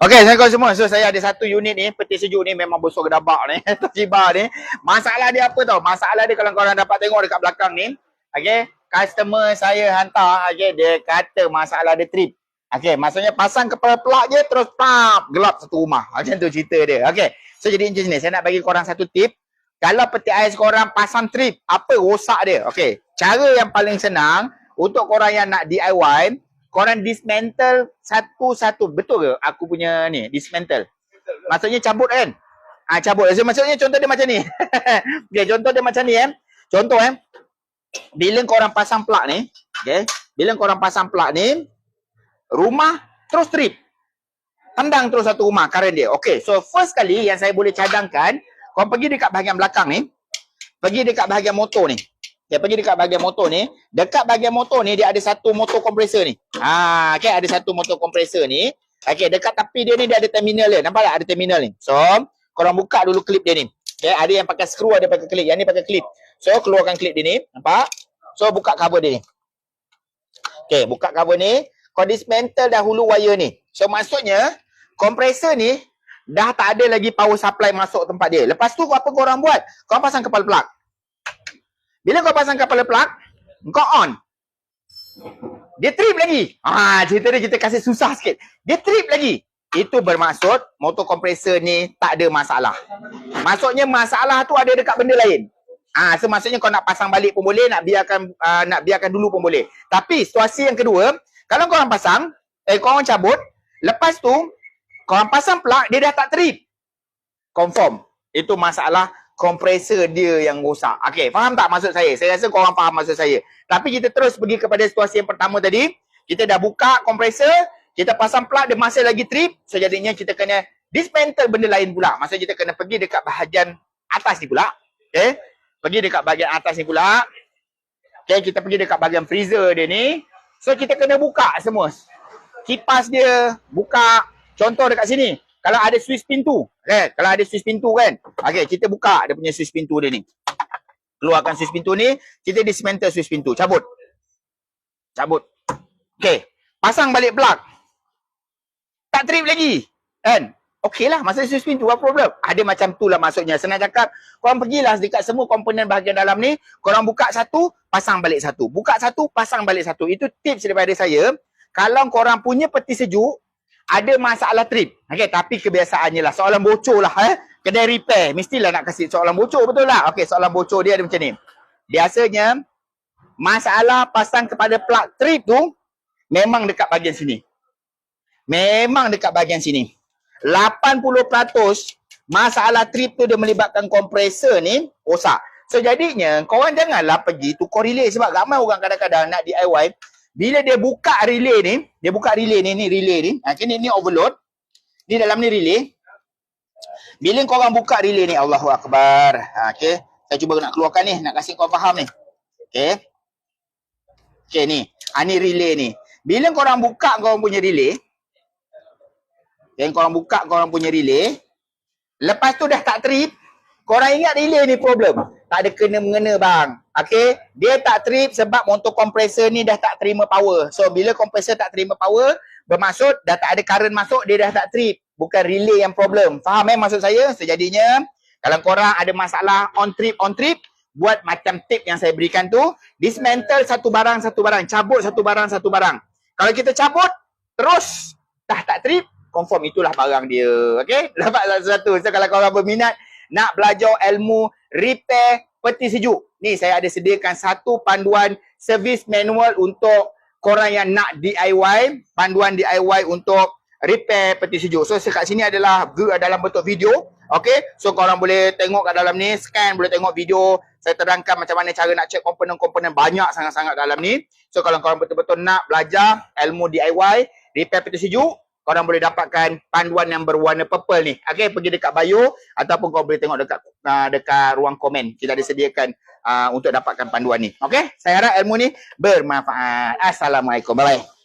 Okey, Assalamualaikum semua. So, saya ada satu unit ni, peti sejuk ni memang besar gedabak ni. Toshiba ni. Masalah dia apa tau? Masalah dia kalau korang dapat tengok dekat belakang ni. Okey, customer saya hantar, okey, dia kata masalah dia trip. Okey, maksudnya pasang kepala plug je terus pap, gelap satu rumah. Macam tu cerita dia. Okey. So, jadi macam ni. Saya nak bagi korang satu tip. Kalau peti ais korang pasang trip, apa rosak dia? Okey, cara yang paling senang untuk korang yang nak DIY, korang dismantle satu-satu. Betul ke aku punya ni, dismantle? Maksudnya cabut kan? Ah cabut. So, maksudnya contoh dia macam ni. okay, contoh dia macam ni eh. Contoh eh. Bila korang pasang plug ni, okay. Bila korang pasang plug ni, rumah terus trip. Tendang terus satu rumah current dia. Okay, so first kali yang saya boleh cadangkan, korang pergi dekat bahagian belakang ni. Pergi dekat bahagian motor ni. Dia pergi dekat bahagian motor ni. Dekat bahagian motor ni, dia ada satu motor kompresor ni. Ha, okay, ada satu motor kompresor ni. Okay, dekat tepi dia ni, dia ada terminal dia. Nampak tak? Ada terminal ni. So, korang buka dulu klip dia ni. Okay, ada yang pakai skru, ada pakai klip. Yang ni pakai klip. So, keluarkan klip dia ni. Nampak? So, buka cover dia ni. Okay, buka cover ni. Kau dismantle dahulu wire ni. So, maksudnya, kompresor ni, dah tak ada lagi power supply masuk tempat dia. Lepas tu, apa korang buat? Korang pasang kepala plug. Bila kau pasang kepala plug, kau on. Dia trip lagi. Ah, cerita dia kita kasih susah sikit. Dia trip lagi. Itu bermaksud motor kompresor ni tak ada masalah. Maksudnya masalah tu ada dekat benda lain. Ah, so maksudnya kau nak pasang balik pun boleh, nak biarkan uh, nak biarkan dulu pun boleh. Tapi situasi yang kedua, kalau kau orang pasang, eh kau orang cabut, lepas tu kau orang pasang plug dia dah tak trip. Confirm. Itu masalah kompresor dia yang rosak. Okey, faham tak maksud saya? Saya rasa korang faham maksud saya. Tapi kita terus pergi kepada situasi yang pertama tadi. Kita dah buka kompresor, kita pasang plug, dia masih lagi trip. So, jadinya kita kena dismantle benda lain pula. Maksudnya kita kena pergi dekat bahagian atas ni pula. Okey, pergi dekat bahagian atas ni pula. Okey, kita pergi dekat bahagian freezer dia ni. So, kita kena buka semua. Kipas dia, buka. Contoh dekat sini. Kalau ada switch pintu, eh, kalau ada switch pintu kan. Okey, kita buka dia punya switch pintu dia ni. Keluarkan switch pintu ni, kita dismantle switch pintu, cabut. Cabut. Okey, pasang balik plug. Tak trip lagi. Kan? Okey lah, masa switch pintu, apa problem? Ada macam tu lah maksudnya. Senang cakap, korang pergilah dekat semua komponen bahagian dalam ni, korang buka satu, pasang balik satu. Buka satu, pasang balik satu. Itu tips daripada saya. Kalau korang punya peti sejuk, ada masalah trip. Okey, tapi kebiasaannya lah. Soalan bocor lah eh. Kedai repair. Mestilah nak kasih soalan bocor betul lah. Okey, soalan bocor dia ada macam ni. Biasanya, masalah pasang kepada plug trip tu, memang dekat bahagian sini. Memang dekat bahagian sini. 80% masalah trip tu dia melibatkan kompresor ni, rosak. So jadinya, korang janganlah pergi tukar relay sebab ramai orang kadang-kadang nak DIY, bila dia buka relay ni, dia buka relay ni, ni relay ni. Ha, ni, ni overload. Ni dalam ni relay. Bila kau orang buka relay ni, Allahu Akbar. Ha, okay. Saya cuba nak keluarkan ni, nak kasih kau faham ni. Okay. Okay ni. Ha, ni relay ni. Bila kau orang buka kau orang punya relay. Okay, kau orang buka kau orang punya relay. Lepas tu dah tak trip. Kau orang ingat relay ni problem. Tak ada kena-mengena bang. Okay. Dia tak trip sebab motor kompresor ni dah tak terima power. So bila kompresor tak terima power, bermaksud dah tak ada current masuk, dia dah tak trip. Bukan relay yang problem. Faham eh maksud saya? Sejadinya, kalau korang ada masalah on trip, on trip, buat macam tip yang saya berikan tu, dismantle satu barang, satu barang. Cabut satu barang, satu barang. Kalau kita cabut, terus dah tak trip, confirm itulah barang dia. Okay? Dapat satu-satu. So kalau korang berminat, nak belajar ilmu repair peti sejuk. Ni saya ada sediakan satu panduan servis manual untuk korang yang nak DIY, panduan DIY untuk repair peti sejuk. So dekat sini adalah dalam bentuk video. Okay, so korang boleh tengok kat dalam ni, scan, boleh tengok video. Saya terangkan macam mana cara nak check komponen-komponen banyak sangat-sangat dalam ni. So kalau korang betul-betul nak belajar ilmu DIY, repair peti sejuk, korang boleh dapatkan panduan yang berwarna purple ni. Okay, pergi dekat bio ataupun kau boleh tengok dekat uh, dekat ruang komen. Kita ada sediakan uh, untuk dapatkan panduan ni. Okay, saya harap ilmu ni bermanfaat. Assalamualaikum. Bye-bye.